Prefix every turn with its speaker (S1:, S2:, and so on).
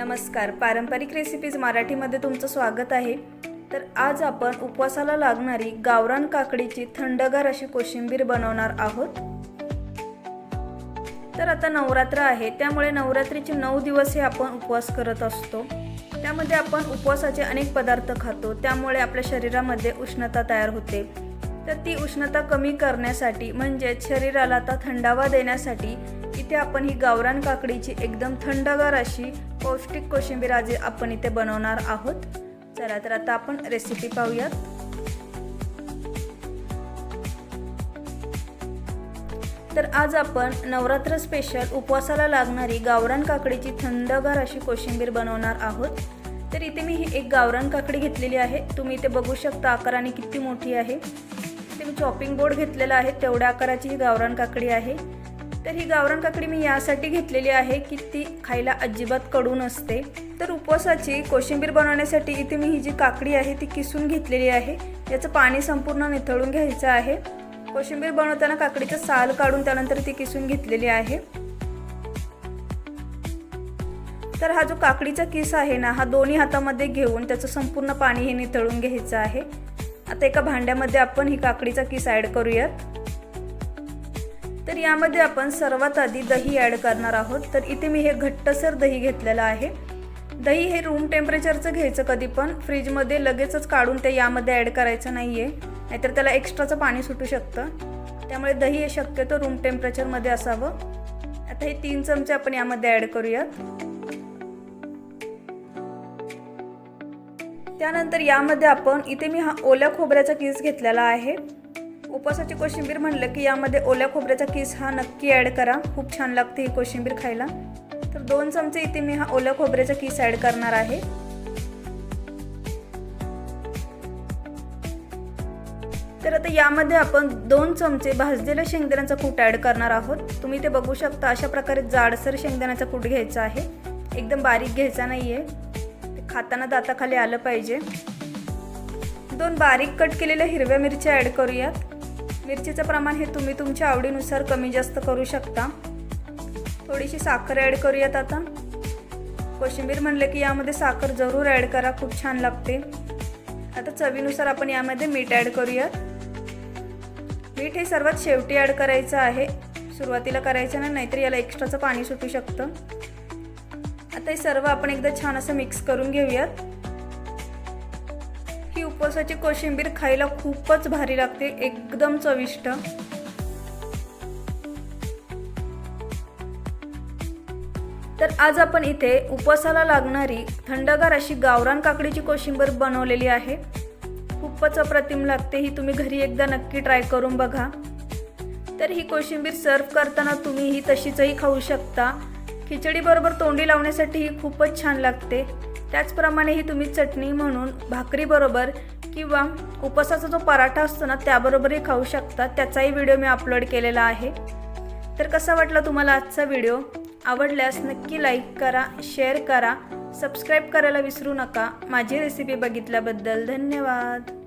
S1: नमस्कार. पारंपरिक रेसिपीज मराठीमध्ये तुमचं स्वागत आहे. तर आज आपण उपवासाला लागणारी गावरान काकडीची थंडगार अशी कोशिंबीर बनवणार आहोत. तर आता नवरात्र आहे त्यामुळे नवरात्रीचे नऊ दिवस हे आपण उपवास करत असतो. त्यामध्ये आपण उपवासाचे अनेक पदार्थ खातो त्यामुळे आपल्या शरीरामध्ये उष्णता तयार होते. तर ती उष्णता कमी करण्यासाठी म्हणजेच शरीराला आता थंडावा देण्यासाठी इथे आपण ही गावरान काकडीची एकदम थंडगार अशी पौष्टिक कोशिंबीर आज आपण इथे बनवणार आहोत. चला तर आता आपण रेसिपी पाहूयात. तर आज आपण नवरात्र स्पेशल उपवासाला लागणारी गावरान काकडीची थंडगार अशी कोशिंबीर बनवणार आहोत. तर इथे मी ही एक गावरान काकडी घेतलेली आहे. तुम्ही इथे बघू शकता आकाराने किती मोठी आहे. इथे मी चॉपिंग बोर्ड घेतलेला आहे. तेवढ्या आकाराची ही गावरान काकडी आहे. तर ही गावरान काकडी मी यासाठी घेतलेली आहे की ती खायला अजिबात कडू नसते. तर उपवासाची कोशिंबीर बनवण्यासाठी इथे मी ही जी काकडी आहे ती किसून घेतलेली आहे. याचं पाणी संपूर्ण निथळून घ्यायचं आहे. कोशिंबीर बनवताना काकडीचं साल काढून त्यानंतर ती किसून घेतलेली आहे. तर हा जो काकडीचा किस आहे ना हा दोन्ही हातामध्ये घेऊन त्याचं संपूर्ण पाणी हे निथळून घ्यायचं आहे. आता एका भांड्यामध्ये आपण ही काकडीचा किस ॲड करूयात. तर यामध्ये आपण सर्वात आधी दही ॲड करणार आहोत. तर इथे मी हे घट्टसर दही घेतलेलं आहे. दही हे रूम टेम्परेचरचं घ्यायचं कधी पण. फ्रीजमध्ये लगेचच काढून ते यामध्ये ॲड करायचं नाही आहे नाहीतर त्याला एक्स्ट्राचं पाणी सुटू शकतं. त्यामुळे दही हे शक्यतो रूम टेम्परेचरमध्ये असावं. आता हे तीन चमचे आपण यामध्ये ॲड करूयात. त्यानंतर यामध्ये आपण इथे मी हा ओल्या खोबऱ्याचा किस घेतलेला आहे. उपवासाची कोशिंबीर म्हणलं की यामध्ये ओल्या खोबऱ्याचा किस हा नक्की ॲड करा. खूप छान लागते ही कोशिंबीर खायला. तर दोन चमचे इथे मी हा ओल्या खोबऱ्याचा किस ॲड करणार आहे. तर आता यामध्ये आपण दोन चमचे भाजलेल्या शेंगदाण्याचा कूट ॲड करणार आहोत. तुम्ही ते बघू शकता अशा प्रकारे जाडसर शेंगदाण्याचा कूट घ्यायचा आहे. एकदम बारीक घ्यायचा नाही आहे ते खाताना दाताखाली आलं पाहिजे. दोन बारीक कट केलेल्या हिरव्या मिरच्या ॲड करूयात. मिरचीचं प्रमाण हे तुम्ही तुमच्या आवडीनुसार कमी जास्त करू शकता. थोडीशी साखर ॲड करूयात आता. कोशिंबीर म्हणलं की यामध्ये साखर जरूर ॲड करा खूप छान लागते. आता चवीनुसार आपण यामध्ये मीठ ॲड करूयात. मीठ हे सर्वात शेवटी ॲड करायचं आहे. सुरुवातीला करायचं नाही नाहीतर याला एक्स्ट्राचं पाणी सुटू शकतं. आता हे सर्व आपण एकदा छान असं मिक्स करून घेऊयात. ही उपवासाची कोशिंबीर खायला खूपच भारी लागते एकदम चविष्ट. तर आज आपण इथे उपवासाला लागणारी थंडगार अशी गावरान काकडीची कोशिंबीर बनवलेली आहे. खूपच अप्रतिम लागते ही तुम्ही घरी एकदा नक्की ट्राय करून बघा. तर ही कोशिंबीर सर्व करताना तुम्ही ही तशीचही खाऊ शकता. खिचडीबरोबर तोंडी लावण्यासाठी ही खूपच छान लागते. त्याचप्रमाणे ही तुम्ही चटणी म्हणून भाकरीबरोबर किंवा उपवासाचा जो पराठा असतो ना त्याबरोबरही खाऊ शकता. त्याचाही व्हिडिओ मी अपलोड केलेला आहे. तर कसा वाटला तुम्हाला आजचा व्हिडिओ आवडल्यास नक्की लाईक करा शेअर करा सबस्क्राईब करायला विसरू नका. माझी रेसिपी बघितल्याबद्दल धन्यवाद.